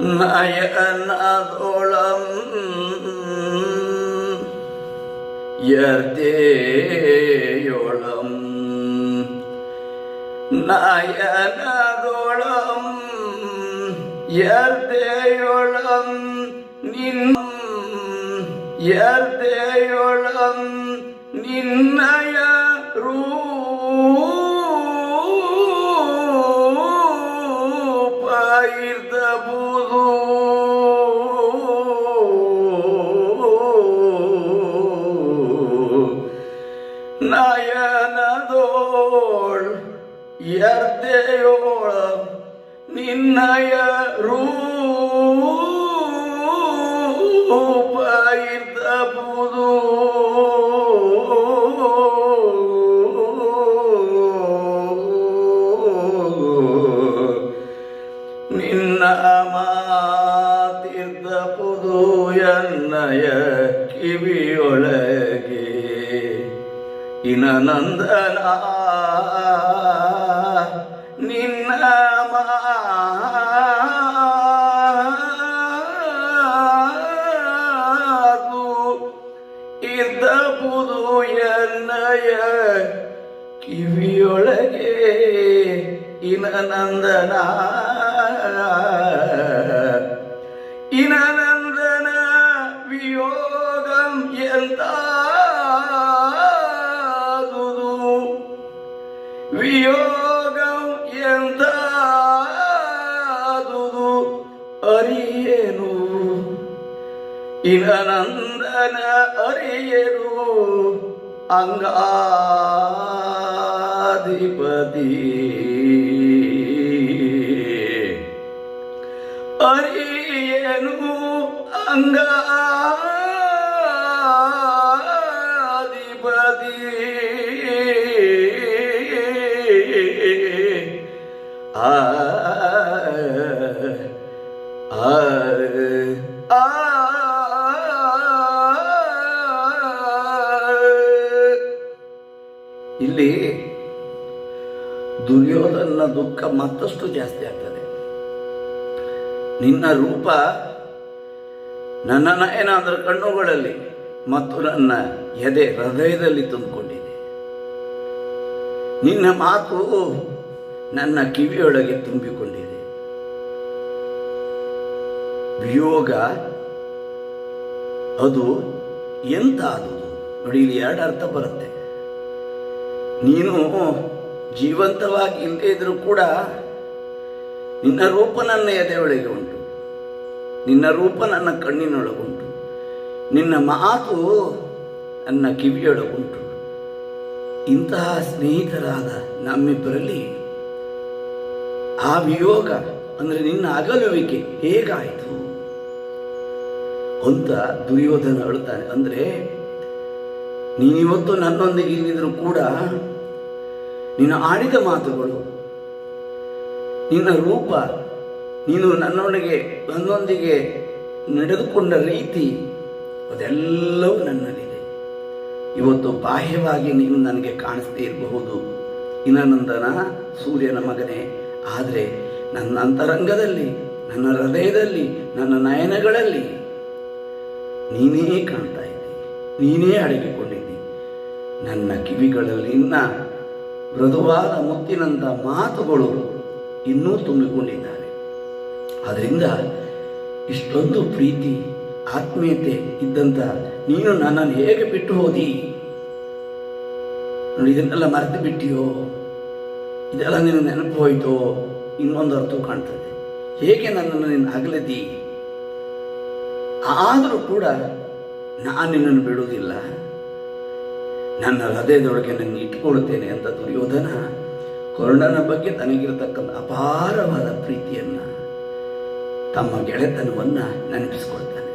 നയനോളം യർദ്ദേയോളം നയനോളം യർദ്ദേയോളം നിന്നും യർദ്ദേയോളം നിന്നയ റൂ ನಯನದೋಳ್ ಎರ್ದೆಯೋಳ ನಿನ್ನಯ ರೂಪಾಯಿರ್ದಬುದು ನಿನ್ನ ಮಾತಿರ್ದ ಪುದು ಎನ್ನಯ ಕಿವಿಯೊಳಗೆ ಇನ ನಂದನ ನಿನ್ನ ಮಾತು ಇದ್ದ ಪುದು ಎನ್ನಯ ಕಿವಿಯೊಳಗೆ ಇನ ನಂದನ ಇನ ನಂದನ ವಿಯೋಗಂ ಎಂತಾದುದು இளநந்தன அரியரு அங்காதிபதி. அரியனு அங்காதிபதி. ஆ ஆ ಇಲ್ಲಿ ದುರ್ಯೋಧನ ದುಃಖ ಮತ್ತಷ್ಟು ಜಾಸ್ತಿ ಆಗ್ತದೆ. ನಿನ್ನ ರೂಪ ನನ್ನ ನಯನ ಅದರ ಕಣ್ಣುಗಳಲ್ಲಿ ಮತ್ತು ನನ್ನ ಎದೆ ಹೃದಯದಲ್ಲಿ ತುಂಬಿಕೊಂಡಿದೆ. ನಿನ್ನ ಮಾತು ನನ್ನ ಕಿವಿಯೊಳಗೆ ತುಂಬಿಕೊಂಡಿದೆ. ವಿಯೋಗ ಅದು ಎಂತ ಅದು ನೋಡಿ, ಇಲ್ಲಿ ಎರಡು ಅರ್ಥ ಬರುತ್ತೆ. ನೀನು ಜೀವಂತವಾಗಿ ಇಲ್ಲದೇ ಇದ್ರೂ ಕೂಡ ನಿನ್ನ ರೂಪ ನನ್ನ ಎದೆಯೊಳಗೆ ಉಂಟು. ನಿನ್ನ ರೂಪ ನನ್ನ ಕಣ್ಣಿನೊಳಗುಂಟು. ನಿನ್ನ ಮಾತು ನನ್ನ ಕಿವಿಯೊಳಗುಂಟು. ಇಂತಹ ಸ್ನೇಹಿತರಾದ ನಮ್ಮಿಬ್ಬರಲ್ಲಿ ಆ ವಿಯೋಗ ಅಂದರೆ ನಿನ್ನ ಅಗಲುವಿಕೆ ಹೇಗಾಯಿತು? ಅಂತ ದುರ್ಯೋಧನ ಹೇಳ್ತಾನೆ ಅಂದರೆ ನೀನಿವತ್ತು ನನ್ನೊಂದಿಗೆ ಇಲ್ಲಿದ್ರು ಕೂಡ ನೀನು ಆಡಿದ ಮಾತುಗಳು, ನಿನ್ನ ರೂಪ, ನೀನು ನನ್ನೊಳಗೆ ನನ್ನೊಂದಿಗೆ ನಡೆದುಕೊಂಡ ರೀತಿ, ಅದೆಲ್ಲವೂ ನನ್ನಲ್ಲಿದೆ. ಇವತ್ತು ಬಾಹ್ಯವಾಗಿ ನೀನು ನನಗೆ ಕಾಣಿಸ್ದೇ ಇರಬಹುದು. ಇನನಂದನ ಸೂರ್ಯನ ಮಗನೇ, ಆದರೆ ನನ್ನ ಅಂತರಂಗದಲ್ಲಿ, ನನ್ನ ಹೃದಯದಲ್ಲಿ, ನನ್ನ ನಯನಗಳಲ್ಲಿ ನೀನೇ ಕಾಣ್ತಾ ಇದ್ದೀನಿ ನೀನೇ ಅಡಗಿಕೊಂಡಿದ್ದೀನಿ ನನ್ನ ಕಿವಿಗಳಲ್ಲಿ ಮೃದುವಾದ ಮುತ್ತಿನಂಥ ಮಾತುಗಳು ಇನ್ನೂ ತುಂಬಿಕೊಂಡಿದ್ದಾರೆ. ಅದರಿಂದ ಇಷ್ಟೊಂದು ಪ್ರೀತಿ, ಆತ್ಮೀಯತೆ ಇದ್ದಂಥ ನೀನು ನನ್ನನ್ನು ಹೇಗೆ ಬಿಟ್ಟು ಹೋದಿ? ನೋಡಿ, ಇದನ್ನೆಲ್ಲ ಮರೆತು ಬಿಟ್ಟಿಯೋ? ಇದೆಲ್ಲ ನಿನ್ನ ನೆನಪು ಹೋಯ್ತೋ? ಇನ್ನೊಂದು ಅರ್ಥ ಕಾಣ್ತದೆ. ಹೇಗೆ ನನ್ನನ್ನು ನೀನು ಅಗಲದಿ? ಆದರೂ ಕೂಡ ನಾನು ನಿನ್ನನ್ನು ಬಿಡುವುದಿಲ್ಲ. ನನ್ನ ಹೃದಯದೊಳಗೆ ನನಗೆ ಇಟ್ಕೊಳ್ತೇನೆ ಅಂತ ದುರ್ಯೋಧನ ಕರ್ಣನ ಬಗ್ಗೆ ತನಗಿರತಕ್ಕಂಥ ಅಪಾರವಾದ ಪ್ರೀತಿಯನ್ನು ತಮ್ಮ ಗೆಳೆತನವನ್ನು ನೆನಪಿಸ್ಕೊಳ್ತಾನೆ.